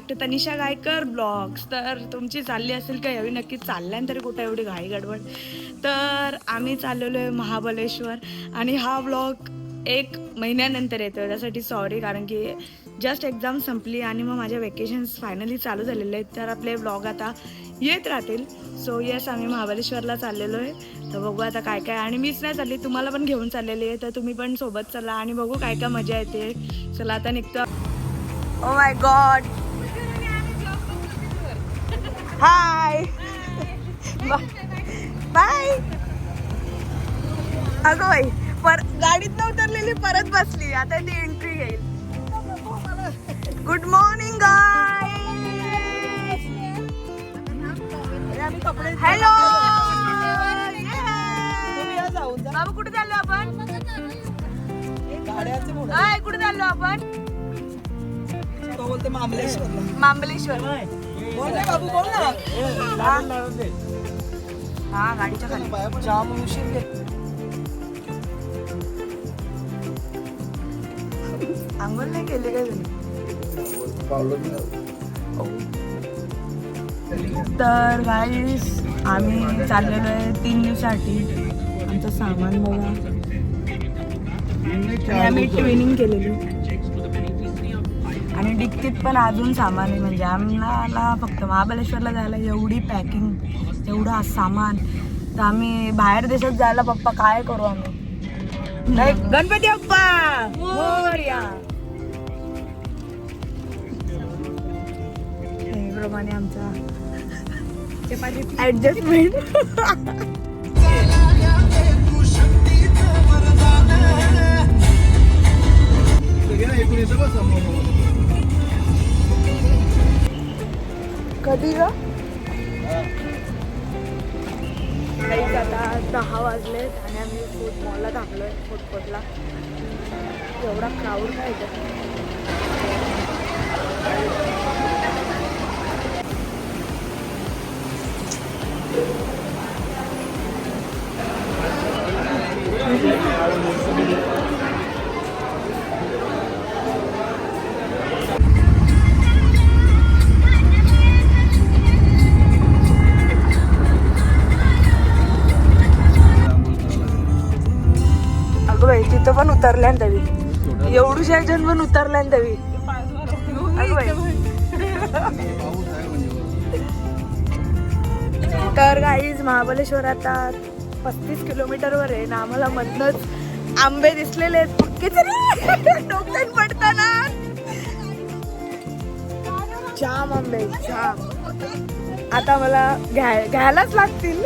Back to Tanisha Gaikar blogs. तर तुमची चालली असेल का? यावी नक्की चालल्यान तरी कुठं एवढी घाई गडबड. तर आम्ही चाललेलो आहे महाबलेश्वर आणि हा ब्लॉग एक महिन्यानंतर येतो त्यासाठी सॉरी कारण की जस्ट एक्झाम संपली आणि मग माझ्या वेकेशन्स फायनली चालू झालेले आहेत. तर आपले ब्लॉग आता येत राहतील. सो येस आम्ही महाबलेश्वरला चाललेलो आहे तर बघू आता काय काय. आणि मीच नाही चालली तुम्हाला पण घेऊन चाललेली आहे. तर तुम्ही पण सोबत चला आणि बघू काय काय मजा येते. चला आता निघतो. Oh my God hi bye अगं बाई पर गाडीत न उतरलेली परत बसली. आता ती एंट्री घेईल. गुड मॉर्निंग गाय हॅलो बाबू कुठे चाललो आपण? कुठे चाललो आपण? मांबलेश्वर हा गाडीच्या खाली. जाम उशीर आंघोळ नाही केली काय तुम्ही? तर गाईस आम्ही चाललेलो आहे तीन दिवसासाठी. आमचं सामान बघा. आम्ही ट्रेनिंग केलेली. आणि डिक्कीत पण अजून सामान आहे. म्हणजे आम्हाला फक्त महाबळेश्वरला जायला एवढी पॅकिंग एवढं सामान. तर आम्ही बाहेर देशात जायला पप्पा काय करू आम्ही? गणपती बाप्पा! मोरया आमचा ऍडजस्टमेंट कधी ग? काहीच आता दहा वाजलेत आणि आम्ही फूड मॉलला थांबलोय फूड कोर्टला एवढा क्राऊड काय इथे. तिथं पण उतरल्यान दवी. एवढी शायजन पण उतरल्यान दवी. तर गाईज महाबलेश्वर आता पस्तीस किलोमीटरवर आहे. ना आम्हाला मधनच आंबे दिसलेले आहेत. डोक्यात पडताना. जाम आंबे आहेत, जाम आता मला घ्याय घ्यायलाच लागतील.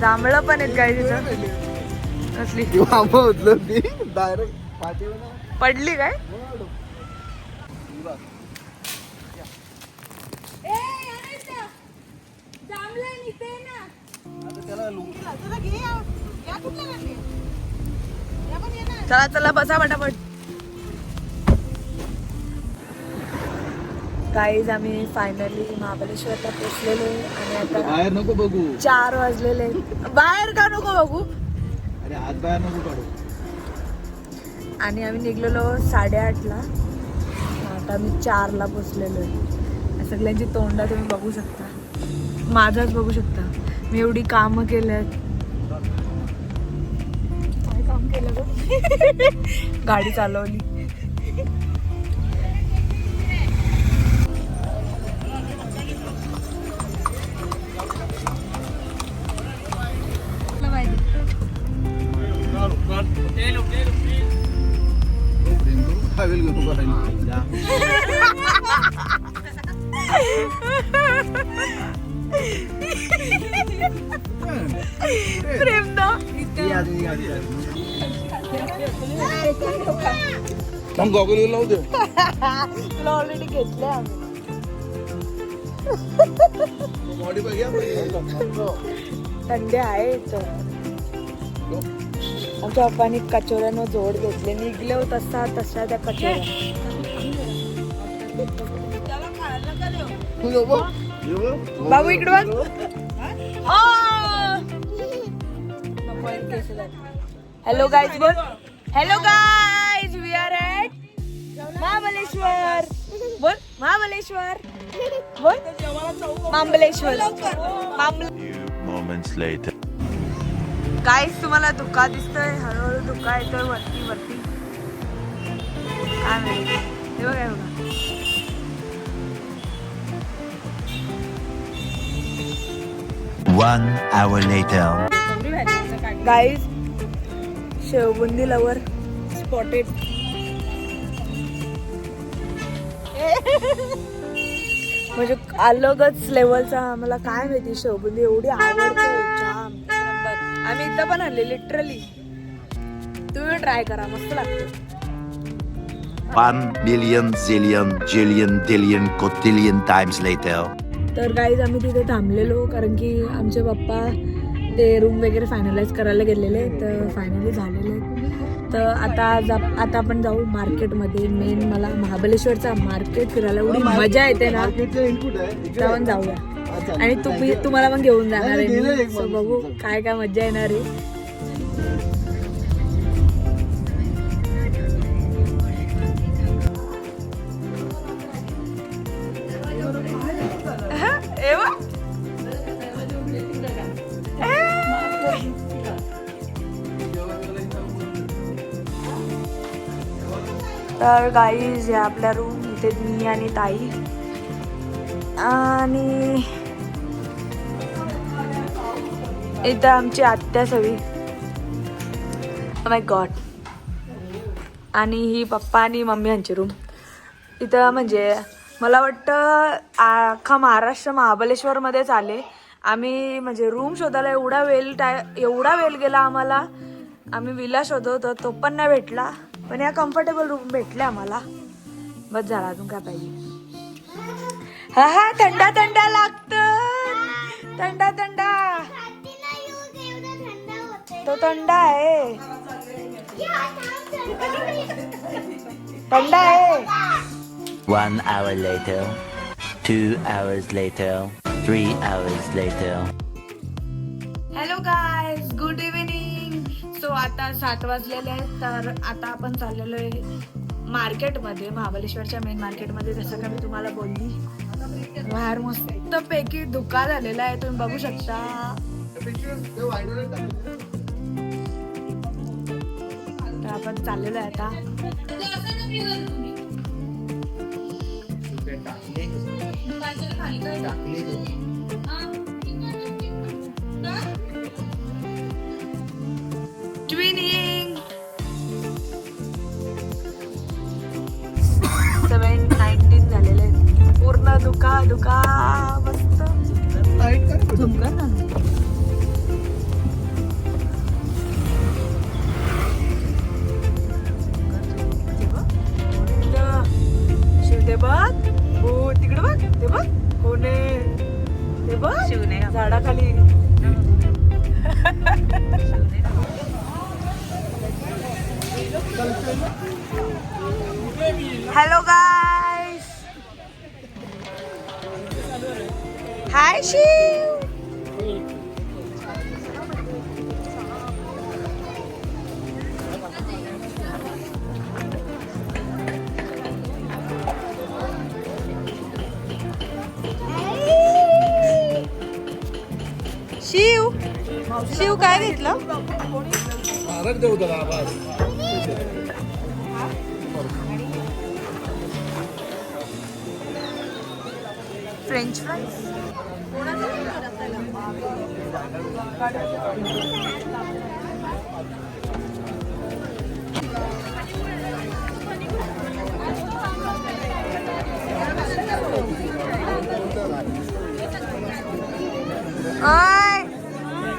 जांभळं पण आहेत काय तिथं? कसली? डायरेक्ट पडली काय? चला चला बसा पटापट. काहीच आम्ही फायनली महाबळेश्वरला पोचलेलो आहे आणि आता बाहेर नको बघू. चार वाजलेले. बाहेर का नको बघू? अरे हात बाहेर नको काढू. आणि आम्ही निघलेलो साडेआठला. आता आम्ही चारला पोचलेलो आहे. सगळ्यांची तोंड तुम्ही बघू शकता. माझाच बघू शकता. मी एवढी कामं केल्यात. काय काम केलं? गाडी चालवली. प्रेम ना मग गॉगल लावू दे. तुला ऑलरेडी घेतलंय आम्ही. बॉडी बघ थंडी आहे आमच्या पप्पानी कचोऱ्यानं जोड घेतले. निघले हो तसा तशा त्या कचोऱ्या. बाबू इकडे बघ! हॅलो गाईज बोल. Hello guys we are at Mahabaleshwar बोल महाबलेश्वर बोल. मांबलेश्वर. मांबले गाईज तुम्हाला धुका दिसतोय. हळूहळू धुका येतोय वरती वरती. काय माहिती. हे बघा हे बघा. One hour later. गाईज शेवबुंदी लवर स्पॉटेड म्हणजे अलगच लेवलचा आम्हाला काय माहिती शेवबुंदी एवढी आवडते. इथं पण आणले लिटरली तुम्ही ट्राय करा मस्त लागते. One million zillion jillion dillion cotillion times later. तर गाईज आम्ही तिथे थांबलेलो कारण की आमचे पप्पा ते रूम वगैरे फायनलाइज करायला गेलेले तर फायनली झालेले. तर आता आज आप- आता आपण जाऊ मार्केटमध्ये मेन मला महाबलेश्वरचा मार्केट फिरायला एवढी मजा येते ना. आपण जाऊया. आणि तुम्ही तुम्हाला पण घेऊन जाणार आहे. बघू काय काय मजा येणार आहे. हा? तर गाईज या आपल्या रूम इथे मी आणि ताई. आणि इथं आमची आत्या सवी. Oh माय गॉड आणि ही पप्पा आणि मम्मी यांची रूम इथं म्हणजे मला वाटतं अख्खा महाराष्ट्र महाबलेश्वरमध्येच आले. आम्ही म्हणजे रूम शोधायला एवढा वेल टाय एवढा वेल गेला आम्हाला. आम्ही विला शोधत होतो तो पण नाही भेटला. पण या कम्फर्टेबल रूम भेटले आम्हाला. बस झाला अजून काय पाहिजे? हा हा थंडा थंडा लागत. थंडा थंडा तो थंडा आहे थंडा आहे One hour later. Two hours later. Three hours later. Hello guys good evening so आता सात वाजलेले आहेत तर आता आपण चाललेलो आहे मार्केटमध्ये महाबलेश्वरच्या मेन मार्केटमध्ये जसं का मी तुम्हाला बोलली बाहेर मस्त पैकी धुका झालेला आहे तुम्ही बघू शकता तर आपण चाललेलो आहे आता. हो तिकडे बघ ते बघ कोण आहे ते बघ शिवने झाडाखाली. Hello guys hi Shiv. Shiv काय घेतलं? भारत देऊ त्याला आवाज. फ्रेंच फ्राईज आय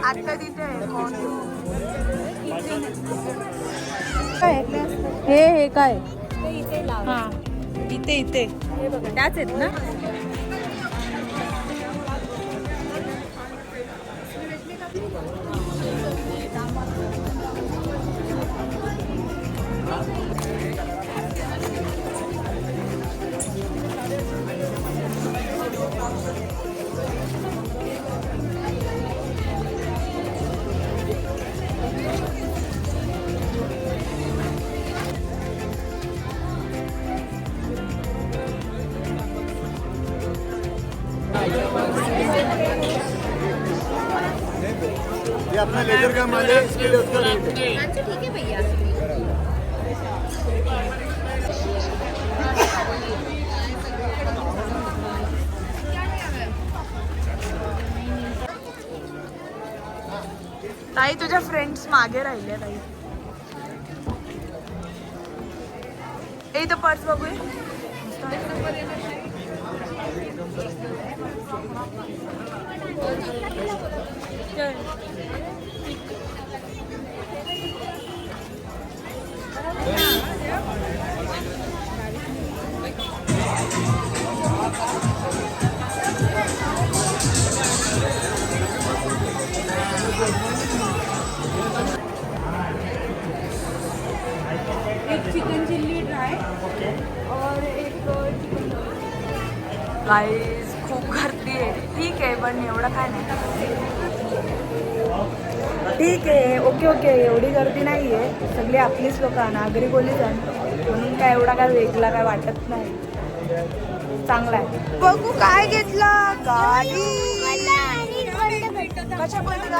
आता तिथे? काय हे हे काय? हा. इथे इथे. त्याच आहेत ना? ठीक है भैया। ताई तुझ्या फ्रेंड्स मागे राहिले ताई. ए इथं पर्स बघूया. एक गाईज खूप गर्दी आहे. ठीक आहे पण एवढं काय नाही. ठीक आहे ओके ओके. एवढी गर्दी नाही आहे सगळी आपलीच लोक नागरी ओलीच आहे म्हणून काय एवढा काय वेगळा काय वाटत नाही. चांगला आहे. बघू काय घेतलं. गाडी. कशा पण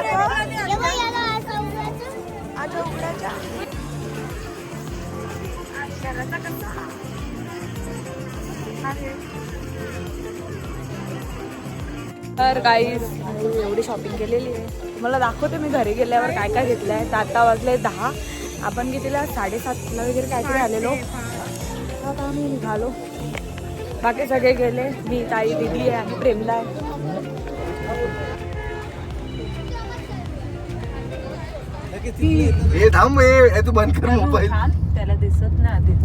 आता उघडायच्या. कसा? तर गाईज एवढी शॉपिंग केलेली आहे. तुम्हाला दाखवते मी घरी गेल्यावर काय काय घेतलं आहे. तर आता वाजले दहा. आपण कितीला? साडेसातला वगैरे काहीतरी आलेलो. आता आम्ही निघालो. बाकी सगळे गेले. मी ताई दिदी आहे आणि प्रेमला आहे. तू बंद कर मोबाईल. त्याला दिसत नाही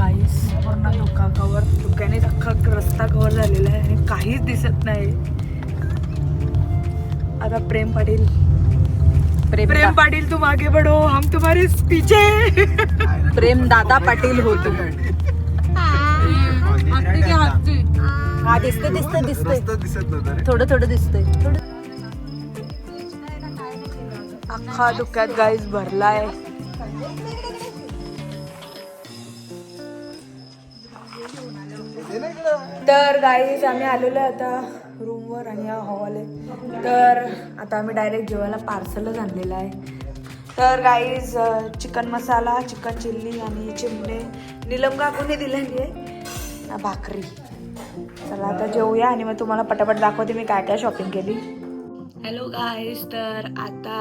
काहीच पूर्ण धुका कवर धुक्याने अख्खा रस्ता कव्हर झालेला आहे आणि काहीच दिसत नाही. आता प्रेम पाटील. प्रेम पाटील तुम आगे बढ़ो हम तुम्हारे पीछे. प्रेम दादा पाटील होतो हा दिसते दिसते दिसते थोडं थोडं दिसतंय. थोडं अख्खा धुक्यात गाईज भरलाय. तर गाईज आम्ही आलेलो आहे आता रूमवर आणि हा हॉल आहे. तर आता आम्ही डायरेक्ट जेवायला पार्सलच आणलेलं आहे. तर guys chicken masala chicken chilli आणि चिमणे. निलम काकूने दिलेली आहे. भाकरी. चला आता जेवूया आणि मग तुम्हाला पटापट दाखवते मी काय काय शॉपिंग केली. हॅलो गाईज तर आता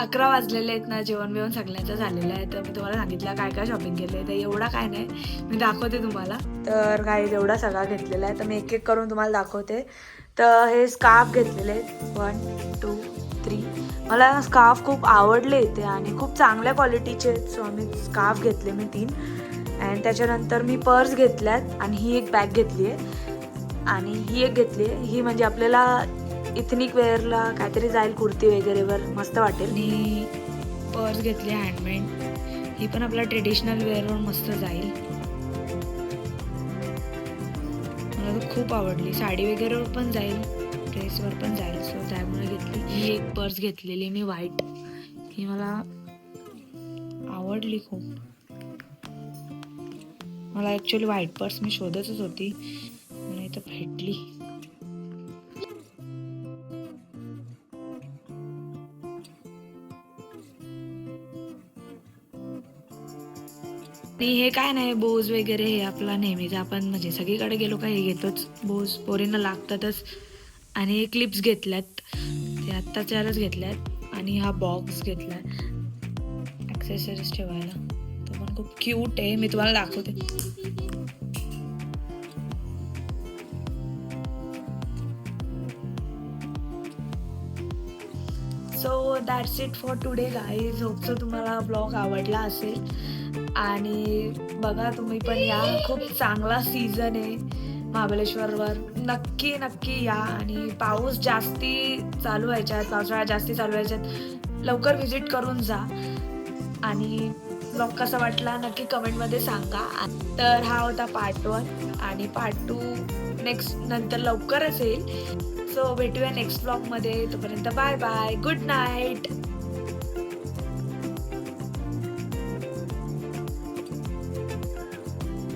अकरा वाजलेले आहेत ना जेवण बिवण सगळ्यांचं झालेलं आहे. तर मी तुम्हाला सांगितलं काय काय शॉपिंग केलं आहे तर एवढा काय नाही. मी दाखवते तुम्हाला. तर काही एवढा सगळा घेतलेला आहे. तर मी एक एक करून तुम्हाला दाखवते. तर हे स्कार्फ घेतलेले आहेत. वन टू थ्री मला स्कार्फ खूप आवडले इथे आणि खूप चांगल्या क्वालिटीचे आहेत. सो मी स्कार्फ घेतले मी तीन. अँड त्याच्यानंतर मी पर्स घेतल्यात आणि ही एक बॅग घेतली आहे आणि ही एक घेतली आहे ही म्हणजे आपल्याला इथनिक वेअरला काहीतरी जाईल कुर्ती वगैरेवर. मस्त वाटेल. आणि पर्स घेतली हँडमेड ही पण आपल्या ट्रेडिशनल वेअरवर मस्त जाईल. मला तर खूप आवडली. साडी वगैरेवर पण जाईल. ड्रेसवर पण जाईल. सो त्यामुळे घेतली. ही एक पर्स घेतलेली मी व्हाईट ही मला आवडली खूप. मला ॲक्च्युली व्हाईट पर्स मी शोधतच होती. नाही तर भेटली. आणि हे काय नाही बोज वगैरे हे आपला नेहमीच. आपण म्हणजे सगळीकडे गेलो का हे घेतोच. बोज पोरींना लागतातच. आणि हे क्लिप्स घेतल्यात. ते आत्ता चारच घेतल्यात. आणि हा बॉक्स घेतला ॲक्सेसरीज ठेवायला. तो पण खूप क्यूट आहे. मी तुम्हाला दाखवते. So that's it for today guys होपचं तुम्हाला ब्लॉग आवडला असेल. आणि बघा तुम्ही पण या. खूप चांगला सीझन आहे महाबळेश्वरवर. नक्की नक्की या. आणि पाऊस जास्ती चालू व्हायच्यात पावसाळा जास्ती चालू व्हायच्यात लवकर व्हिजिट करून जा. आणि ब्लॉग कसा वाटला नक्की कमेंटमध्ये सांगा. तर हा होता पार्ट वन आणि पार्ट टू नेक्स्ट नंतर लवकरच येईल. सो भेटूया नेक्स्ट ब्लॉगमध्ये तोपर्यंत बाय बाय गुड नाईट